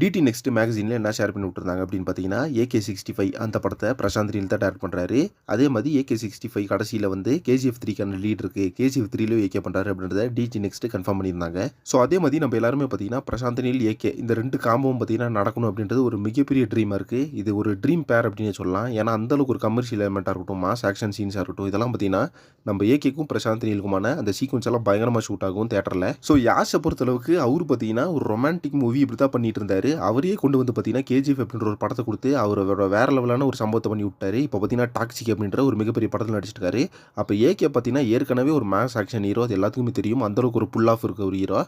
DD next மேகசினில் என்ன share பண்ணி விட்டுருந்தாங்க அப்படின்னு பார்த்தீங்கன்னா ஏகே சிக்ஸ்டி ஃபைவ் அந்த படத்தை பிரசாந்த் ரீல் தான் டேரக்ட் பண்ணுறாரு அதே மாதிரி ஏகே சிக்ஸ்டி ஃபைவ் கடைசியில் வந்து கேஜிஎஃப் த்ரீக்கான லீட் இருக்குது கேஜிஎஃப் த்ரீலையும் ஏகே பண்ணுறாரு அப்படின்றத டிடி நெக்ஸ்ட் கன்ஃபார்ம் பண்ணியிருந்தாங்க. ஸோ அதே மாதிரி நம்ம எல்லாருமே பார்த்தீங்கன்னா பிரசாந்த் நீல் ஏகே இந்த ரெண்டு காம்பவும் பார்த்தீங்கன்னா நடக்கணும் அப்படின்றது ஒரு மிகப்பெரிய ட்ரீமாக இருக்குது இது ஒரு ட்ரீம் பேர் அப்படின்னு சொல்லலாம். ஏன்னா அந்தளவுக்கு ஒரு கமர்ஷியல் எலமெண்ட்டாக இருக்கட்டும் மாஸ் ஆக்ஷன் சீன்ஸாக இருக்கட்டும் இதெல்லாம் பார்த்தீங்கன்னா நம்ம ஏகேக்கும் பிரசாந்த் நீலுக்குமான அந்த சீக்வன்ஸ் எல்லாம் பயங்கரமாக ஷூட் ஆகும் தேட்டரில் ஸோ யாஷை பொறுத்தளவுக்கு அவர் பார்த்தீங்கன்னா ஒரு ரொமான்டிக் மூவி இப்படி தான் பண்ணிட்டு இருந்தார். அவரையே கொண்டு வந்து பார்த்தீங்கன்னா கேஜிஎஃப் அப்படின்ற ஒரு படத்தை கொடுத்து அவரோட வேற லெவலான ஒரு சம்பவத்தை பண்ணி விட்டாரு. இப்போ பார்த்தீங்கன்னா டாக்ஸிக் அப்படின்ற ஒரு மிகப்பெரிய படத்தில் நடிச்சிருக்காரு. அப்போ ஏகே பார்த்தீங்கன்னா ஏற்கனவே ஒரு மேக்ஸ் ஆக்ஷன் ஹீரோ அது எல்லாத்துக்குமே தெரியும். அந்த அளவுக்கு ஒரு புல் ஆஃப் இருக்க ஒரு ஹீரோ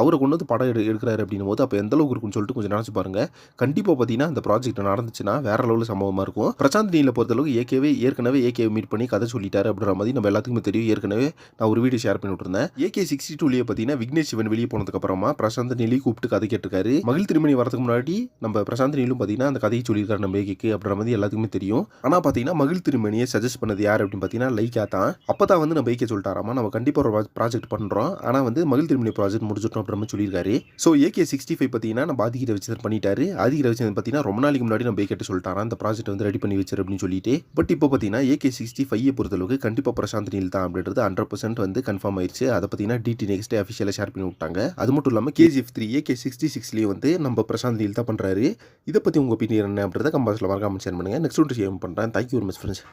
அவரை கொண்டு வந்து படம் எடு எடுக்கிறாரு அப்படின்னும் போது அப்போ எந்த அளவுக்கு இருக்குன்னு சொல்லிட்டு கொஞ்சம் நினச்சி பாருங்க. கண்டிப்பாக பார்த்தீங்கன்னா அந்த ப்ராஜெக்ட் நடந்துச்சுன்னா வேற லெவலில் சம்பவமாக இருக்கும். பிரசாந்த் நீல பொறுத்தளவுக்கு ஏகேவே ஏற்கனவே ஏகே மீட் பண்ணி கதை சொல்லிட்டாரு அப்படின்ற மாதிரி நம்ம எல்லாத்துக்குமே தெரியும். ஏற்கனவே நான் ஒரு வீடியோ ஷேர் பண்ணி விட்டுருந்தேன். ஏகே சிக்ஸ்டி டூலேயே பார்த்தீங்கன்னா விக்னேஷ் சிவன் வெளியே போனதுக்கு அப்புறமா பிரசாந்த் நீலி கூப்பிட்டு கதை கேட்டிருக்காரு. மகிழ் திருமணி வரதுக்கு முன்னாடி நம்ம பிரசாந்த் நீலும் பார்த்தீங்கன்னா அந்த கதையை சொல்லியிருக்காரு நம்ம ஏகேக்கு அப்படின்ற மாதிரி எல்லாத்துக்குமே தெரியும். ஆனால் பார்த்தீங்கன்னா மகிழ் திருமணியை சஜஸ்ட் பண்ணது யார் அப்படின்னு பார்த்தீங்கன்னா லைக்கா தான். அப்போ தான் வந்து நம்ம ஏகே சொல்லிட்டாராமா நம்ம கண்டிப்பாக ஒரு ப்ராஜெக்ட் பண்ணுறோம் ஆனால் வந்து மகிழ் திருமணி ப்ராஜெக்ட் முடிச்சிட்டோம் அப்படின்ற மாதிரி சொல்லியிருக்காரு. ஸோ ஏகே சிக்ஸ்டி ஃபைவ் பார்த்தீங்கன்னா நம்ம ஆதிகிற வச்சு பண்ணிட்டாரு. ஆதிகிற வச்சு பார்த்தீங்கன்னா ரொம்ப நாளைக்கு முன்னாடி நம்ம ஏகேட்ட சொல்லிட்டாரா? அந்த ப்ராஜெக்ட் வந்து ரெடி பண்ணி வச்சிரு அப்படின்னு சொல்லிட்டு. பட் இப்போ பார்த்தீங்கன்னா ஏகே சிக்ஸ்டி ஃபைவ் பொறுத்தளவுக்கு கண்டிப்பாக பிரசாந்த் நீல் தான் அப்படின்றது ஹண்ட்ரட் பர்சன்ட் வந்து கன்ஃபார்ம் ஆயிடுச்சு அதை பார்த்தீங்கன்னா டிடி நெக்ஸ்ட் அஃபிஷியலாக ஷேர் பண்ணி விட்டாங்க. அது மட்டும் இல்லாமல் கேஜிஎஃப் த்ரீ ஏகே சிக்ஸ்டி சிக்ஸ்லேயே வந்து நம்ம பிரசாந்த் நீல் தான் பண்ணுறாரு இதை பற்றி உங்கள் ஒப்பீனியன் என்ன அப்படின்றத கம்பாஸில் மறக்காமல் ஷேர் பண்ணுங்கள் நெக்ஸ்ட் ஒன்று ஷேர் பண்ணுறேன் தேங்க்யூ வெரி மச் ஃப்ரெண்ட்ஸ்